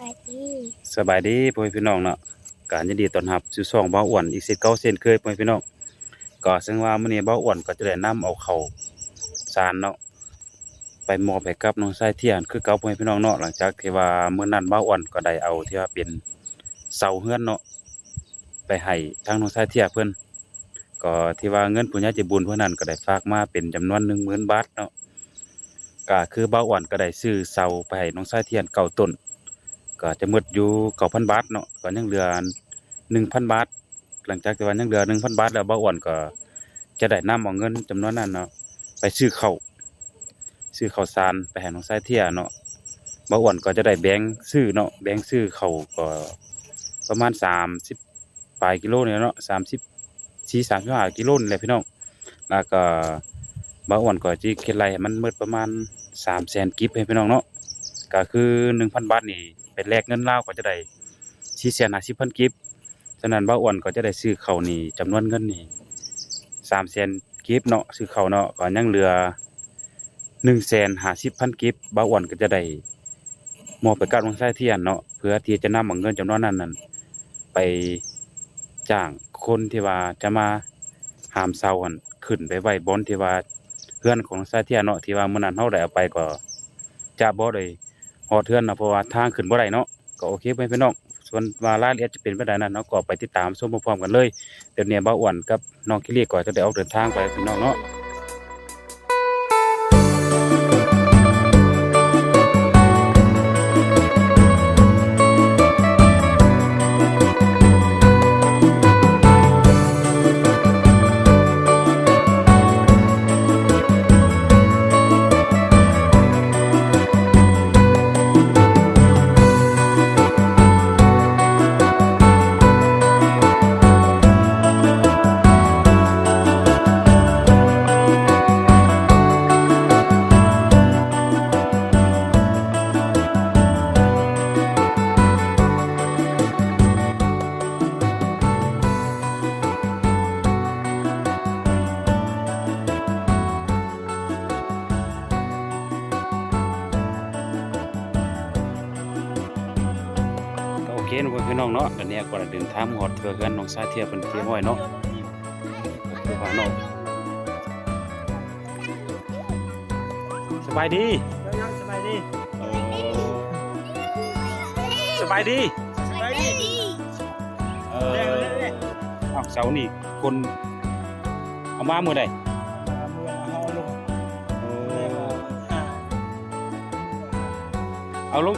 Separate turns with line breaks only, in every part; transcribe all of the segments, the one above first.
บายดี
สบายดีพ่อแม่พี่น้องเนาะการยินดีต้อนรับสู่ช่องเบาอ้วนอีกเช่นเก่าเช่นเคยพ่อแม่พี่น้องก็ซึ่งว่ามื้อนี้เบาอ้วนก็จะได้นำเอาเข้าสารเนาะไปมอบให้กับน้องชายเทียนคือเก่าพ่อแม่พี่น้องเนาะหลังจากที่ว่ามื้อนั้นเบาอ้วนก็ได้เอาที่ว่าเป็นเสาเฮือนเนาะไปให้ทางน้องชายเทียเพิ่นก็ที่ว่าเงินผู้ใหญ่ใจบุญเพิ่นนั้นก็ได้ฝากมาเป็นจำนวน10,000บาทเนาะก็คือเบาอ้วนก็ได้ซื้อเสาไปให้น้องชายเทียนเก่าต้น ก็จะหมดอยู่เก้าพันบาทเนาะก็ยังเหลือหนึ่งพันบาท หลังจากที่ว่ายังเหลือหนึ่งพันบาทแล้วบ่าอ้วนก็จะได้นำเอาเงินจำนวนนั้นเนาะไปซื้อข้าวซื้อข้าวสารไปให้น้องชายเที่ยเนาะบ่าอ้วนก็จะได้แบงซื้อเนาะแบงซื้อข้าวก็ประมาณสามสิบปลายกิโลเนี่ยเนาะสามสิบสี่สามสิบห้ากิโลนี่แหละพี่น้องแล้วก็บ่าอ้วนก็จะเฮ็ดไรมันหมดประมาณสามแสนกิฟให้พี่น้องเนาะก็คือหนึ่งพันบาทนี่ เป็นแลกเงินเล่าก็จะได้สี่แสนห้าสิบพันกิฟต์ฉะนั้นบ้าอ้วนก็จะได้ซื้อเขานี่จำนวนเงินนี่สามแสนกิฟต์เนาะซื้อเขาเนาะก็ยังเหลือหนึ่งแสนห้าสิบพันกิฟต์บ้าอ้วนก็จะได้มอบไปกับวงสายเทียนเนาะเพื่อที่จะนำเอาเงินจำนวนนั้นนั้นไปจ้างคนที่ว่าจะมาหามเสาหันขึ้นไปไว้บนที่ว่าเพื่อนของวงสายเทียนเนาะที่ว่าเมื่อนั้นเขาได้เอาไปก็จะบ่ได้ ฮอเทือนเนาะเพราะว่าทางขึ้นบ่ได้เนาะก็โอเคไปพี่น้องส่วนว่ารายละเอียดจะเป็นไปได้นั้นเนาะก็ไปติดตามชมพร้อมๆกันเลยเดี๋ยวเนี่ยบ้าอ้วนกับน้องคิเลียก็จะได้ออกเดินทางไปพี่น้องเนาะ พี่น้องเนนี้ก็ด้เดินทางมาฮอดเทือเฮือนน้องสายเทียเพิ่นเทียห้อยเนาะคือว่าเนาะสบายดี
สบายดี
สบายดี
สบายดี
เอออ้าวเสานี่คนเอามามื้อใด
เมื่อาลง
เอ
เรียก
อ
ว่าอ่า
เอาลง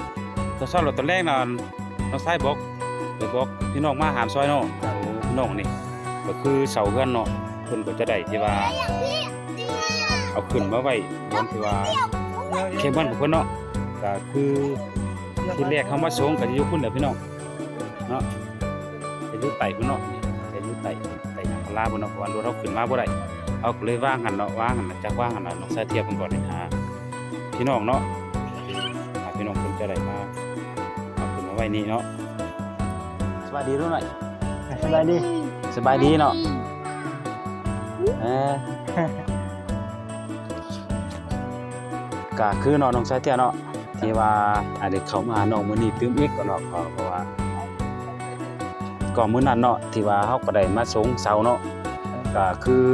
ตอนเช้าเราตอนแรกน่ะน้องชายบอก ไปบอกพี่น้องมาหามซอยเนาะโอ้พี่น้องนี่ก็คือเสาเฮือนเนาะเพิ่นก็จะได้ที่ว่าเอาขึ้นมาไว้บนที่ว่าเข้มบ้านของเพิ่นเนาะก็คือที่แรกเขามาส่งก็จะอยู่พุ่นแหละพี่น้องเนาะจะอยู่ไต่พุ่นเนาะจะอยู่ไต่ไต่ยางพาราพุ่นเนาะเพราะว่ารถเราขึ้นมาบ่ได้เอาก็เลยว่างหันเนาะว่างหันน่ะจากว่างหันน่ะน้องชายเทียบเพิ่นก่อนนี่หาพี่น้องเนาะพี่น้องเพิ่นจะได้มาเอาขึ้นมาไว้นี่เนาะ สวัสดีด้วยหน่อย
สบายดี
สบายดีเนาะเออก็คือเนาะน้องชายเตี้ยเนาะที่ว่าอาจจะเข้ามาหาน้องมื้อนี้ตื้มอีกก็เนาะก็เพราะว่าก็มื้อนั้นเนาะที่ว่าเฮาก็ได้มาส่งเสาเนาะก็คือ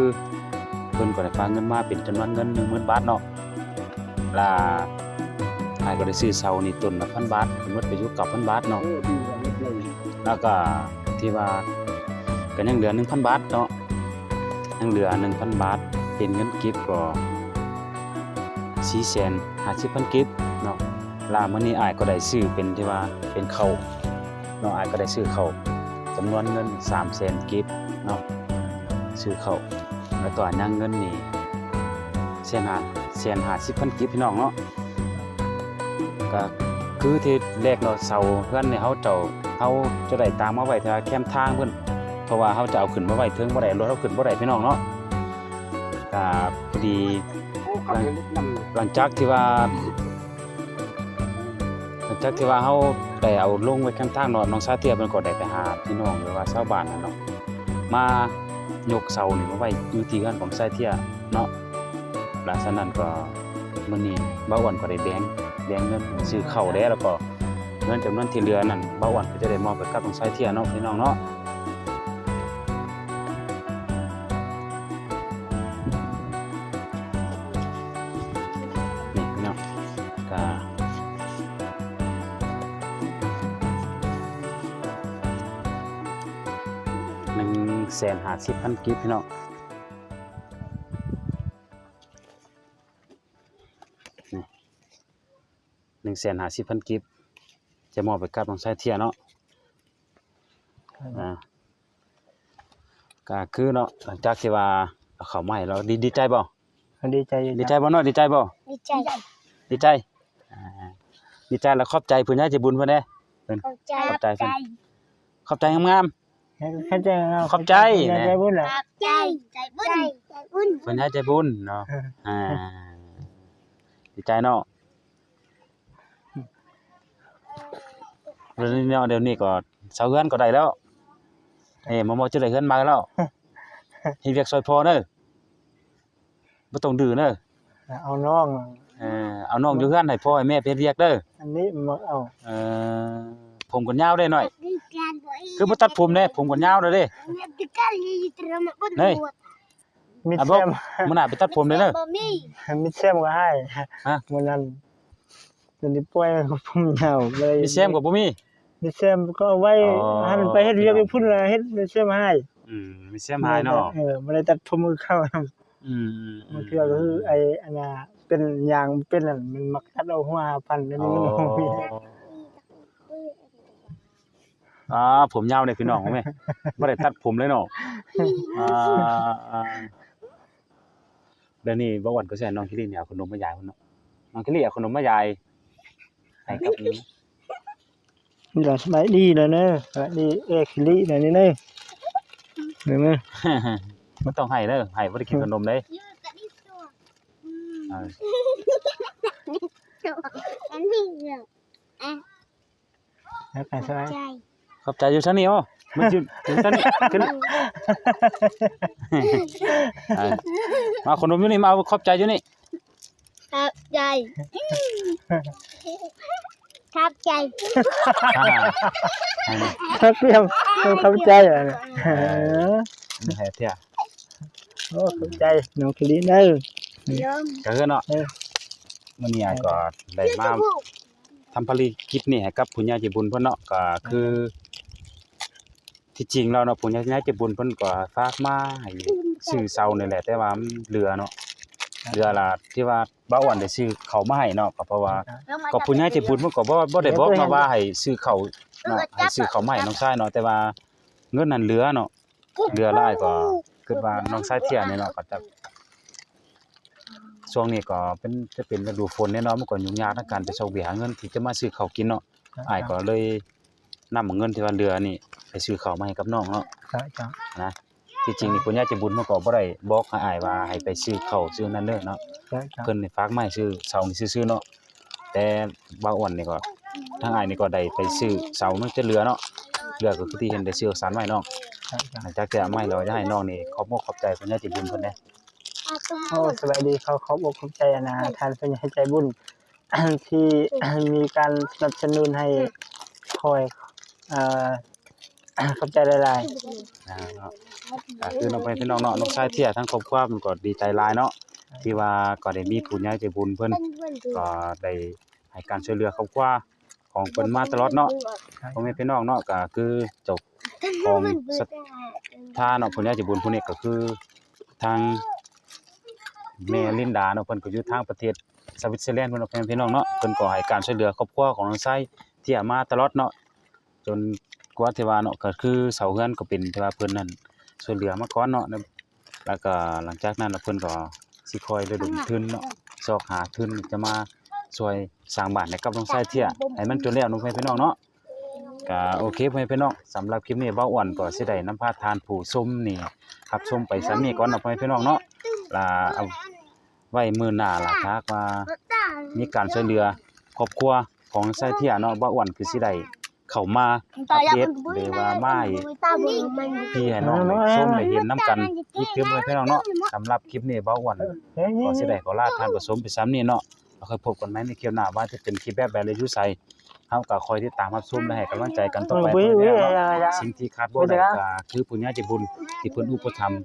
เพิ่นก็ได้ฝากเงินมาเป็นจำนวนเงิน10,000บาทเนาะแล่ะอ้ายก็ได้ซื้อเสานี่ต้นละ1,000บาทหมดไปอยู่9,000บาทเนาะ แล้วก็ที่ว่าก็ยังเหลือ 1,000 บาทเนาะยังเหลือ 1,000 บาท เป็นเงินกิฟต์ก็450,000กิฟต์เนาะลามื้อนี้อ้ายก็ได้ซื้อเป็นที่ว่าเป็นเขาเนาะอ้ายก็ได้ซื้อเขาจำนวนเงิน300,000กิฟต์เนาะซื้อเขาแล้วก็ยังเงินนี่เสนหาเสียน50,000กิฟต์พี่น้องเนาะก็ คือที่แรกเนาะเสาเพื่อนเนี่ยเฮาเจ้าเขาจะได้ตามมาไว้ที่ว่าแคมทางเพิ่อนเพราะว่าเขาจะเอาขึ้นมาไว้เทิงบ่ได้รถเขาขึ้นบ่ได้พี่น้องเนาะก็พอดีหลังจากที่ว่าหลังจากที่ว่าเขาได้เอาลงไว้แคมทางเนาะน้องซาเตียเพิ่นก็ได้ไปหาพี่น้องหรือว่าชาวบ้านนั่นเนาะมายกเสานี่มาไว้อยู่ที่เรือนของซาเตียเนาะหลังจากนั้นก็มื้อนี้บ่าวอ้วนก็ได้แบง แบ่งเงินซื้อเข้าวแล้วแล้วก็เงินจำนวนที่เหลือนั่นบ่าวอ้วนก็จะได้มอบไปกับน้องชายเทียเนาะพี่น้องเนาะนี่พี่น้องก็หนึ่งแสนห้าสิบพันกิฟพี่น้อง นึ่งแสนห้าสิบพันกิฟจะมอบไปกับน้องชายเที่ยเนาะอ่าก็คือเนาะหลังจากที่ว่าเอาเข้ามาให้เราดีดีใจบ่
ดีใจอยู่
ดีใจบ่เนาะดีใจบ่
ดีใจ
ดีใจอ่าดีใจแล้วขอบใจผู้ใหญ่ใจบุญเพิ่นเด้
ขอบใจ
ขอบใจเพิ่นขอบใจงาม
เข้าใจเอา
ขอบใจ
ขอบใจบุญแหละ
ขอบใจใจบุญใจบุญ
ๆผู้ใหญ่ใจบุญเนาะอ่าดีใจเนาะ เดี๋ยวนี้เนาะเดี๋ยวนี้ก็เสาเฮือนก็ได้แล้วเอ้หมอหมอจะได้เฮือนมาแล้วเฮ็ดเวียกซอยพ่อเด้อบ่ต้องดื้อเด้อ
เอาน้อง
เออเอาน้องอยู่เฮือนให้พ่อให้แม่ไปเฮ็ดเวียกเด้อ
อันนี้มาเอา
เออผมก็ยาวได้หน่อย
ดีการบ่
คือบ่ตัดผมเด้ผมก็ยาวเลยเด้
ดีการยี่ตระมาบุญ
นี่
มิด
อะ
แซ
บ่
ม
มื้อหน้าไปตัดผมเลยเด้อ
บ่มี
มิดแซมก็ให้
ฮะ
มื้อนั้นตอนนี้ป่วยผมยาวเลย
มีแซมก็บ่มี
มิดแซมก็เอาไว้
อ๋อ
ให้มันไปเฮ็ดเวียกไปพุ่นละเฮ็ดมิดแซมให้
อืมมีแซมหายเนาะ
เออบ่ได้ตัดผมมือเข้า
อืม
มันคือก็คือไอ้อันน่ะเป็นยางเป็นนั่นมันมักตัดเอาหัวพันอันนี้มันบ่มี
อ่าผมยาวเลยพี่น้องแม่บ่ได้ตัดผมเลยเนาะอ่าอ่าเดี๋ยวนี้บ่วันก็สิให้น้องคิริเนี่ยเอาขนมมายายพุ่นเนาะน้องคิริเอาขนมมายายให้กับนี้
นี่ก็สบายดีแล้วเนอะสบายดีเอ้คิลินะนี่เนอะเดี๋ยวนะ
บ่ต้องให้เด้อให้บ่ได้กินขนมเด้
ยืดกันนี่ตัวอืม
เออ
อันนี้เรื่อง
แล้วกันสบาย
ใจ
ขอบใจอยู่ซั่นนี่อ๋อมันอยู่อยู่ซั่นนี่ขึ้นเออมาขนมอยู่นี่มาเอาขอบใจอยู่นี่
ขอบใจ ขอบใจ
ทักเรียมต้องเข้าใจอะนะเออ
ให้เที่ย
โอ้เข้าใจน้องคิลิเนอะ
ยม
ก็คือเนาะมื้อนี้อ้ายก็ได้มาทำภารกิจนี่ให้กับผู้ญ่ใจบุญเพิ่นเนาะก็คือ ที่จริงแล้วเนาะผู้ญ่ใจบุญเพิ่นก็ฝากมาให้ซื้อเสาเนี่ยแหละแต่ว่ามันเหลือเนาะ เหลือละที่ว่าบ่าวอ้วนได้ซื้อข้าวมาให้เนาะก็เพราะว่าก็ผู้ใหญ่ใจบุญเพิ่นก็บ่บ่ได้บอกมาว่าให้ซื้อข้าวเนาะให้ซื้อข้าวมาให้น้องชายเนาะแต่ว่าเงินนั้นเหลือเนาะเหลือหลายก็คิดว่าน้องชายเที่ยนี่เนาะก็จะช่วงนี้ก็เป็นจะเป็นฤดูฝนแน่เนาะมันก็ยุ่งยากในการไปเซาะเวียหาเงินที่จะมาซื้อข้าวกินเนาะอ้ายก็เลยนำเงินที่ว่าเหลือนี่ไปซื้อข้าวมาให้กับน้องเนาะ
ครับครับ
นะ ที่จริงนี่ปุญญาใจบุญมันก็บ่ได้บอกให้อ้ายว่าให้ไปซื้อข้าวซื้อนั่นเด้อเนาะ
ครับครับ
เพิ่นนี่ฝากมาให้ซื้อเสานี่ซื่อๆเนาะแต่บ่าวอ้วนนี่ก็ทางอ้ายนี่ก็ได้ไปซื้อเสามันจะเหลือเนาะเหลือก็คือที่เห็นได้ซื้อสารไว้น้อง
ครับครับ
หลังจากที่เอาไม้แล้วจะให้น้องนี่ขอบมกขอบใจปุญญาใจบุญเพิ่นเด้
โอ้สบายดีเขาเขาบอกเข้าใจอะนะทานเป็นให้ใจบุญที่มีการสนับสนุนให้คอยเอ่อ เข้าใจหลาย
นะเนาะก็คือน้องไปพี่น้องเนาะน้องชายเที่ยทั้งครอบครัวมันก็ดีใจหลายเนาะที่ว่าก็ได้มีผู้ใหญ่ใจบุญเพิ่นก็ได้ให้การช่วยเหลือครอบครัวของเพิ่นมาตลอดเนาะพ่อแม่พี่น้องเนาะก็คือเจ้าของศรัทธาเนาะผู้ใหญ่ใจบุญผู้นี้ก็คือทางแม่ลินดาเนาะเพิ่นก็อยู่ทางประเทศสวิตเซอร์แลนด์เพิ่นเนาะพ่อแม่พี่น้องเนาะเพิ่นก็ให้การช่วยเหลือครอบครัวของน้องชายที่เอามาตลอดเนาะจน กว่าที่ว่าเนาะก็คือเสาเฮือนก็เป็นเทวาเพิ่นนั่นช่วยเหลือมาก่อนเนาะแล้วก็หลังจากนั้นเพิ่นก็สิคอยระดมทุนเนาะซอกหาทุนจะมาช่วยสร้างบ้านให้กับน้องชายเที่ยให้มันจนแล้วน้องพี่น้องเนาะก็โอเคพ่อแม่พี่น้องสำหรับคลิปนี้เบ้าอ้วนก็สิได้น้ำพาทานผู้ชมนี่ครับชมไปซ้ํนี้ก่อนนะพ่อแม่พี่น้องเนาะล่ะเอาไว้มือหน้าล่ะถ้ากว่ามีการช่วยเหลือครอบครัวของชายเที่ยเนาะเบ้าอ้วนคือสิได้ เข้ามาอัปเดตหรือว่ามาให้พี่ให้น้องได้ชมได้เห็นนํกันอีกเทื่อพ่อแม่พี่น้องเนาะสำหรับคลิปนี้เบ้าอ้วน
ๆเฮ้ย
ก็สิได้ขอลาท่านผู้ชมไปซ้ำนี่เนาะแล้วค่อยพบกันใหม่ในคลิปหน้าว่าจะเป็นคลิปแบบใดหรืออยู่ไสเฮาก็คอยติดตามรับชมและให้กำลังใจกันต่อไป
วิ
เรื่
วิ
อยๆเนาะ
อะไร
สิ่งที่ขาดบ่ได้ก็คือผู้ใหญ่ใจบุญที่เพิ่นอุปถัมภ์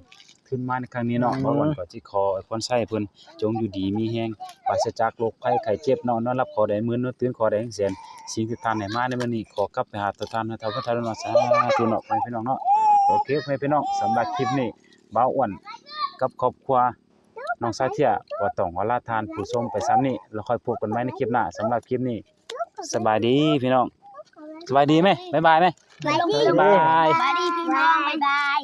ขึ้นมาในครั้งนี้เนาะ
อืม
บ่วันก็สิขออวยพรใส่เพิ่นจงอยู่ดีมีแฮงปราศจากโรคภัยไข้เจ็บเนาะนอนรับขอได้มื้อนอนตื่นขอได้แสนสิ่งที่ท่านให้มาในมื้อนี้ขอกลับไปหาตัวท่านให้เท่าพระทานเนาะสาธุเนาะพี่น้องเนาะโอเคพี่น้องสำหรับคลิปนี้บ่าวอ้วนกับครอบครัวน้องซาเทียก็ต้องขอลาทานผู้ชมไปซ้ำนี้แล้วค่อยพบกันใหม่ในคลิปหน้าสำหรับคลิปนี้สบายดีพี่น้องสบายดีไหมบ๊ายบายไหม
บายดี
บ๊ายบาย
บายดีพี่น้องบายบาย